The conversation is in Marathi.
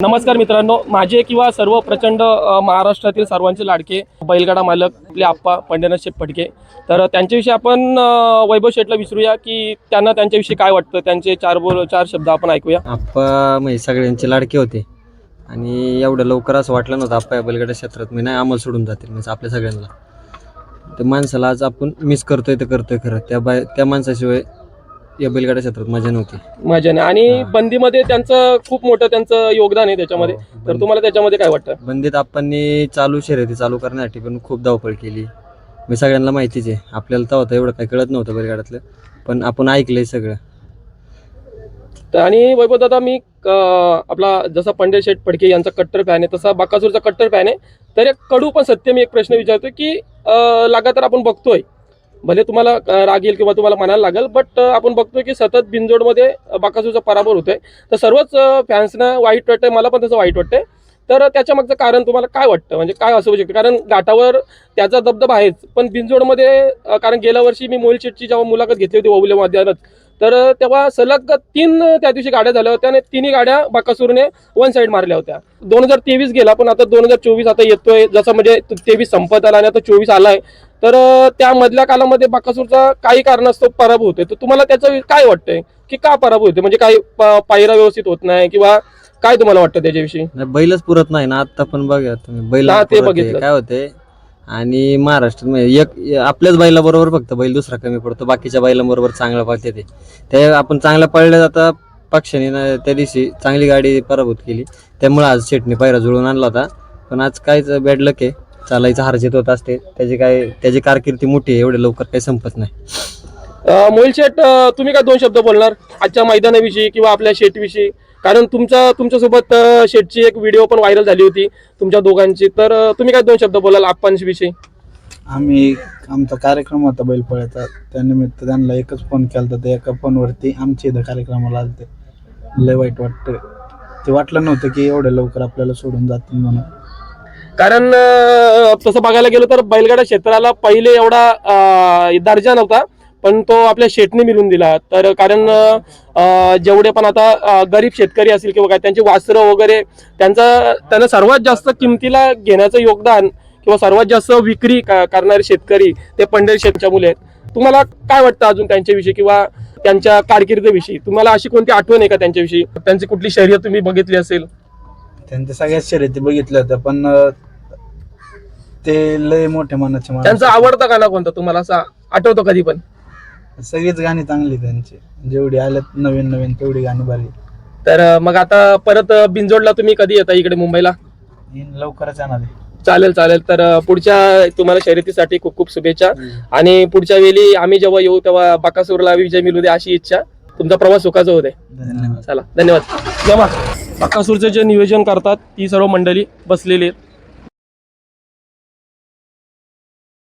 नमस्कार मित्रांनो माझे किंवा सर्व प्रचंड महाराष्ट्रातील सर्वांचे लाडके बैलगाडा मालक आपले आप्पा पंढरनाथ शेठ फडके. तर त्यांच्याविषयी आपण वैभव शेठला विसरूया की त्यांना त्यांच्याविषयी काय वाटतं? त्यांचे चार बोल चार शब्द आपण ऐकूया. आप्पा म्हणजे सगळ्यांचे लाडके होते. आणि एवढं लवकर असं वाटलं नव्हतं आप्पा या बैलगाडा क्षेत्रात मी नाही आम्हाला सोडून जातील म्हणजे आपल्या सगळ्यांना. त्या माणसाला आज आपण मिस करतोय तर करतोय खरं. त्या बाय त्या माणसाशिवाय या बैलगाड्या क्षेत्रात मजा नव्हती माझ्याने आणि हा. बंदीमध्ये त्यांचं खूप मोठं त्यांचं योगदान आहे त्याच्यामध्ये. हो, तर बंद- तुम्हाला त्याच्यामध्ये काय वाटतं? बंदीत आप्पांनी चालू शर्यती चालू करण्यासाठी पण खूप धावपळ केली. मी सगळ्यांना माहितीच आहे. आपल्याला तर होतं एवढं काही कळत नव्हतं बैलगाड्यातलं. पण आपण ऐकलंय सगळं. तर आणि वैभव दादा मी अ, आपला जसा पंडित शेठ फडके यांचा कट्टर फॅन आहे तसा बाकासूरचा कट्टर फॅन आहे. तर एक कडू पण सत्य मी एक प्रश्न विचारतो की अ, लगातार आपण बघतोय भले तुम्हाला राग येईल किंवा तुम्हाला म्हणायला लागेल बट आपण बघतोय की सतत बिनजोडमध्ये बाकासूरचा पराभव होतोय. तर सर्वच फॅन्सना वाईट वाटतंय मला पण तसं वाईट वाटतंय. तर त्याच्या मागचं कारण तुम्हाला काय वाटतं? म्हणजे काय असू शकतं कारण घाटावर त्याचा दबदबा आहेच. पण बिनजोडमध्ये कारण गेल्या वर्षी मी मोहिल शेटची जेव्हा मुलाखत घेतली होती ओवले माध्यमात तर तेव्हा सलग तीन त्या दिवशी गाड्या झाल्या होत्या आणि तिन्ही गाड्या बाकासूरने वन साईड मारल्या होत्या. दोन हजार तेवीस गेला पण आता दोन हजार चोवीस आता येतोय. जसं म्हणजे तेवीस संपत आला आणि आता चोवीस आलाय. तर त्या मधल्या कालामध्ये बाकासूरचा काही कारणास्तव पराभव होतोय. तर तुम्हाला त्याचं काय वाटतंय? की का पराभव होते म्हणजे काही पायरा व्यवस्थित होत नाही किंवा काय तुम्हाला वाटतं त्याच्याविषयी? बैलच पुरत नाही ना. आता पण बघा तुम्ही. बैल हा, ते. बघितलं. काय होते आणि महाराष्ट्रात म्हणजे एक आपल्याच बैलाबरोबर फक्त बैल दुसरा कमी पडतो बाकीच्या बैलांबरोबर चांगला पळते ते. ते आपण चांगला पळल्या जाता पक्षाने ना त्या दिवशी चांगली गाडी पराभूत केली. त्यामुळे आज शेटने पायरा जुळून आणला होता. पण आज काहीच बॅड लक आहे. चालायचं हारजित होत असते. त्याची काय त्याची कारकिर्दी मोठी आहे. एवढे लवकर काही संपत नाही. मोहिल शेठ तुम्ही काय दोन शब्द बोलणार? आजच्या मैदानाविषयी किंवा आपल्या शेटविषयी? कारण तुमच्या तुमच्यासोबत शेटची एक व्हिडिओ पण व्हायरल झाली होती तुमच्या दोघांची. तर तुम्ही काय दोन शब्द बोलाल आप्पांविषयी? आम्ही आमचा कार्यक्रम होता बैलपोळ्याचा. त्यानिमित्त त्यांना एकच फोन केला होता एका फोनवरती आमच्या इथं कार्यक्रमाला आलते. लय वाईट वाटतं ते वाटलं नव्हतं की एवढ्या लवकर आपल्याला सोडून जातील म्हणून. कारण तसं बघायला गेलं तर बैलगाडा क्षेत्राला पहिले एवढा दर्जा नव्हता. पण तो आपल्या शेटने मिळून दिला. तर कारण जेवढे पण आता गरीब शेतकरी असतील किंवा काय त्यांचे वास्त्र वगैरे त्यांचा त्यांना सर्वात जास्त किमतीला घेण्याचं योगदान किंवा सर्वात जास्त विक्री करणारे शेतकरी ते पंढरी शेतच्या मुले आहेत. तुम्हाला काय वाटतं अजून त्यांच्याविषयी किंवा त्यांच्या कारकिर्दीविषयी? तुम्हाला अशी कोणती आठवण आहे का त्यांच्याविषयी? त्यांची कुठली शर्यत तुम्ही बघितली असेल? त्यांच्या सगळ्याच शर्यती बघितल्या होत्या पण ते लय मोठ्या मनाचे त्यांचा आवडता गाणं कोणता? तुम्हाला असा आठवतो कधी पण. सगळीच गाणी चांगली त्यांची. जेवढी आल्यात नवीन नवीन तेवढी गाणी भारी तर अं, मग आता परत अं, बिनजोडला तुम्ही कधी येता इकडे मुंबईला? लवकरच येणार आहे. चालेल चालेल. तर अं, पुढच्या तुम्हाला शर्यतीसाठी खूप खूप शुभेच्छा. आणि पुढच्या वेळी आम्ही जेव्हा येऊ तेव्हा बाकासूरला विजय मिळू दे अशी इच्छा. तुमचा प्रवास सुखाचा होते धन्यवाद. चला धन्यवाद. जमा. बाकासूरचे जे नियोजन करतात ती सर्व मंडळी बसलेली आहेत.